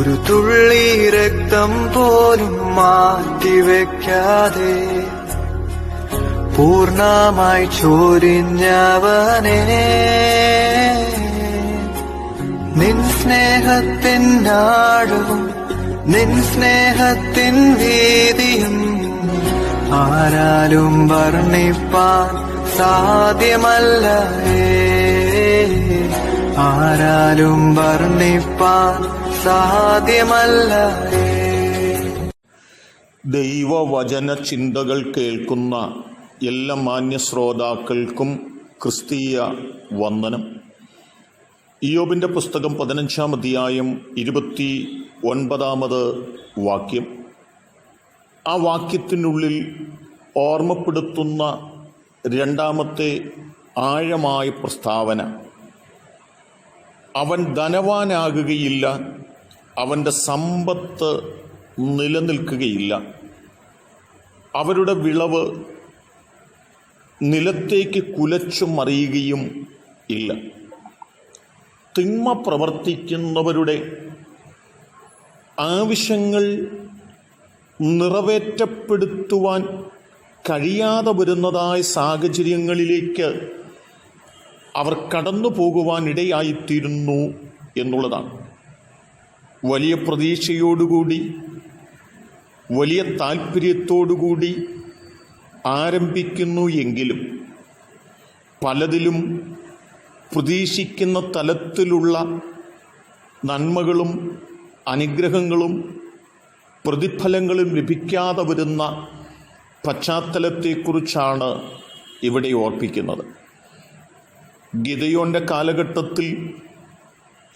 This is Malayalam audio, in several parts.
ഒരു തുള്ളി രക്തം പോലും മാറ്റിവെക്കാതെ പൂർണമായി ചോരിഞ്ഞവനെ നിൻ സ്നേഹത്തിൻ നാടും നിൻ സ്നേഹത്തിൻ വീതിയും ആരാലും വർണിപ്പാൻ സാധ്യമല്ല. ആരാലും വർണിപ്പാൻ സാധ്യമല്ല ദൈവവചന ചിന്തകൾ കേൾക്കുന്ന എല്ലാ മാന്യ ശ്രോതാക്കൾക്കും ക്രിസ്തീയ വന്ദനം. ഇയോബിന്റെ പുസ്തകം പതിനഞ്ചാം അധ്യായം ഇരുപത്തി ഒൻപതാമത് വാക്യം. ആ വാക്യത്തിനുള്ളിൽ ഓർമ്മപ്പെടുത്തുന്ന രണ്ടാമത്തെ ആഴമായ പ്രസ്താവന. അവൻ ധനവാനാകുകയില്ല. അവന്റെ സമ്പത്ത് നിലനിൽക്കുകയില്ല. അവരുടെ വിളവ് നിലത്തേക്ക് കുലച്ചു മറിയുകയും ഇല്ല. തിന്മ പ്രവർത്തിക്കുന്നവരുടെ ആവശ്യങ്ങൾ നിറവേറ്റപ്പെടുത്തുവാൻ കഴിയാതെ വരുന്നതായ സാഹചര്യങ്ങളിലേക്ക് അവർ കടന്നു പോകുവാനിടയായിത്തീരുന്നു എന്നുള്ളതാണ്. വലിയ പ്രതീക്ഷയോടുകൂടി വലിയ താല്പര്യത്തോടുകൂടി ആരംഭിക്കുന്നു എങ്കിലും പലതിലും പ്രതീക്ഷിക്കുന്ന തലത്തിലുള്ള നന്മകളും അനുഗ്രഹങ്ങളും പ്രതിഫലങ്ങളും ലഭിക്കാതെ വരുന്ന പശ്ചാത്തലത്തെക്കുറിച്ചാണ് ഇവിടെ ഓർപ്പിക്കുന്നത്. ഗിതയോന്റെ കാലഘട്ടത്തിൽ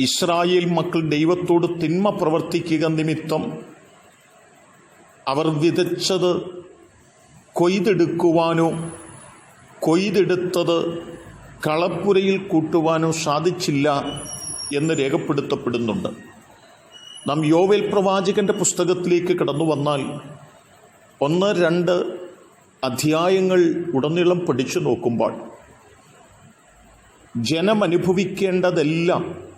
ഇസ്രായേൽ മക്കൾ ദൈവത്തോട് തിന്മ പ്രവർത്തിക്കുക നിമിത്തം അവർ വിതച്ചത് കൊയ്തെടുക്കുവാനോ കൊയ്തെടുത്തത് കളപ്പുരയിൽ കൂട്ടുവാനോ സാധിച്ചില്ല എന്ന് രേഖപ്പെടുത്തപ്പെടുന്നുണ്ട്. നാം യോവേൽ പ്രവാചകന്റെ പുസ്തകത്തിലേക്ക് കടന്നു വന്നാൽ ഒന്ന് രണ്ട് അധ്യായങ്ങൾ ഉടനീളം പഠിച്ചു നോക്കുമ്പോൾ ജനമനുഭവിക്കേണ്ടതെല്ലാം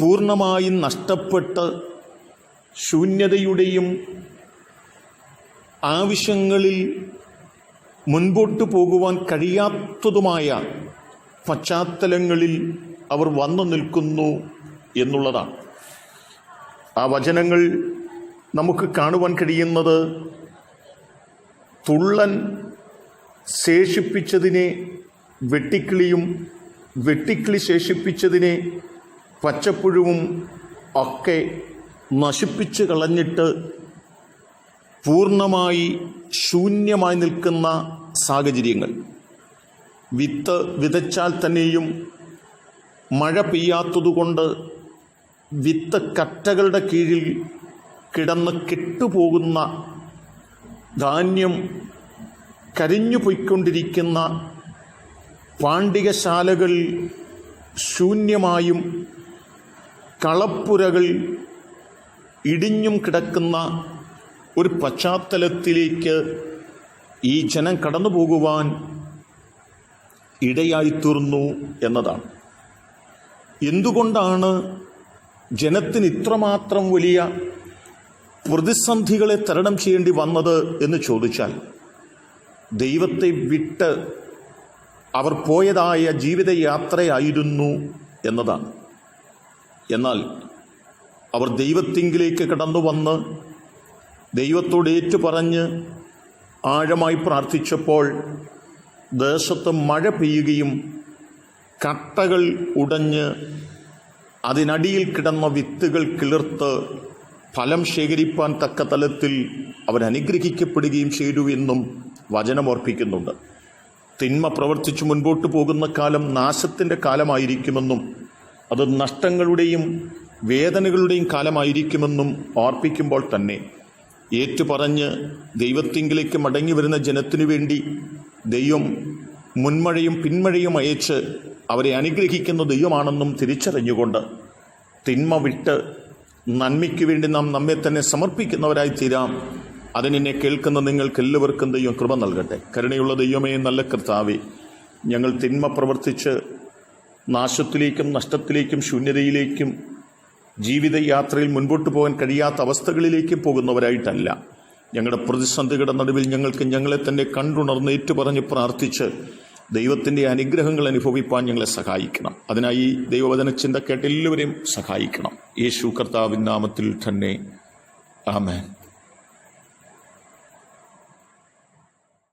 പൂർണമായും നഷ്ടപ്പെട്ട് ശൂന്യതയുടെയും ആവശ്യങ്ങളിൽ മുൻപോട്ട് പോകുവാൻ കഴിയാത്തതുമായ പശ്ചാത്തലങ്ങളിൽ അവർ വന്നു നിൽക്കുന്നു എന്നുള്ളതാണ്. ആ വചനങ്ങൾ നമുക്ക് കാണുവാൻ കഴിയുന്നത് തുള്ളൻ ശേഷിപ്പിച്ചതിനെ വെട്ടിക്കിളിയും വെട്ടിക്കിളി ശേഷിപ്പിച്ചതിനെ പച്ചപ്പുഴുവും ഒക്കെ നശിപ്പിച്ച് കളഞ്ഞിട്ട് പൂർണമായി ശൂന്യമായി നിൽക്കുന്ന സാഹചര്യങ്ങൾ. വിത്ത് വിതച്ചാൽ തന്നെയും മഴ പെയ്യാത്തതുകൊണ്ട് വിത്ത് കറ്റകളുടെ കീഴിൽ കിടന്ന് കെട്ടുപോകുന്ന ധാന്യം കരിഞ്ഞു പോയിക്കൊണ്ടിരിക്കുന്ന പാണ്ഡികശാലകൾ ശൂന്യമായും കളപ്പുരകൾ ഇടിഞ്ഞും കിടക്കുന്ന ഒരു പശ്ചാത്തലത്തിലേക്ക് ഈ ജനം കടന്നു പോകുവാൻ ഇടയായിത്തീർന്നു എന്നതാണ്. എന്തുകൊണ്ടാണ് ജനത്തിന് ഇത്രമാത്രം വലിയ പ്രതിസന്ധികളെ തരണം ചെയ്യേണ്ടി വന്നത് എന്ന് ചോദിച്ചാൽ ദൈവത്തെ വിട്ട് അവർ പോയതായ ജീവിതയാത്രയായിരുന്നു എന്നതാണ്. എന്നാൽ അവർ ദൈവത്തിങ്കിലേക്ക് കടന്നു വന്ന് ദൈവത്തോട് ഏറ്റുപറഞ്ഞ് ആഴമായി പ്രാർത്ഥിച്ചപ്പോൾ ദേശത്ത് മഴ പെയ്യുകയും കട്ടകൾ ഉടഞ്ഞ് അതിനടിയിൽ കിടന്ന വിത്തുകൾ കിളിർത്ത് ഫലം ശേഖരിപ്പാൻ തക്ക തലത്തിൽ അവരനുഗ്രഹിക്കപ്പെടുകയും ചെയ്തു എന്നും വചനമോർപ്പിക്കുന്നുണ്ട് തിന്മ പ്രവർത്തിച്ചു മുൻപോട്ട് പോകുന്ന കാലം നാശത്തിന്റെ കാലമായിരിക്കുമെന്നും അത് നഷ്ടങ്ങളുടെയും വേദനകളുടെയും കാലമായിരിക്കുമെന്നും ഓർപ്പിക്കുമ്പോൾ തന്നെ ഏറ്റുപറഞ്ഞ് ദൈവത്തിങ്കിലേക്ക് മടങ്ങി വരുന്ന ജനത്തിനു വേണ്ടി ദൈവം മുൻമഴയും പിന്മഴയും അയച്ച് അവരെ അനുഗ്രഹിക്കുന്ന ദൈവമാണെന്നും തിരിച്ചറിഞ്ഞുകൊണ്ട് തിന്മ വിട്ട് നന്മയ്ക്ക് വേണ്ടി നാം നമ്മെ തന്നെ സമർപ്പിക്കുന്നവരായി തീരാം അതിനെന്നെ കേൾക്കുന്ന നിങ്ങൾക്ക് എല്ലാവർക്കും ദൈവം കൃപ നൽകട്ടെ. കരുണയുള്ള ദൈവമേ നല്ല കർത്താവേ ഞങ്ങൾ തിന്മ പ്രവർത്തിച്ച് നാശത്തിലേക്കും നഷ്ടത്തിലേക്കും ശൂന്യതയിലേക്കും ജീവിതയാത്രയിൽ മുൻപോട്ട് പോകാൻ കഴിയാത്ത അവസ്ഥകളിലേക്ക് പോകുന്നവരായിട്ടല്ല. ഞങ്ങളുടെ പ്രതിസന്ധികളുടെ നടുവിൽ ഞങ്ങൾക്ക് ഞങ്ങളെ തന്നെ കണ്ടുണർന്ന് ഏറ്റുപറഞ്ഞ് പ്രാർത്ഥിച്ച് ദൈവത്തിന്റെ അനുഗ്രഹങ്ങൾ അനുഭവിപ്പാൻ ഞങ്ങളെ സഹായിക്കണം. അതിനായി ദൈവവചന ചിന്ത കേട്ട് എല്ലാവരെയും സഹായിക്കണം. യേശു കർത്താവിൻ നാമത്തിൽ തന്നെ. ആമേൻ.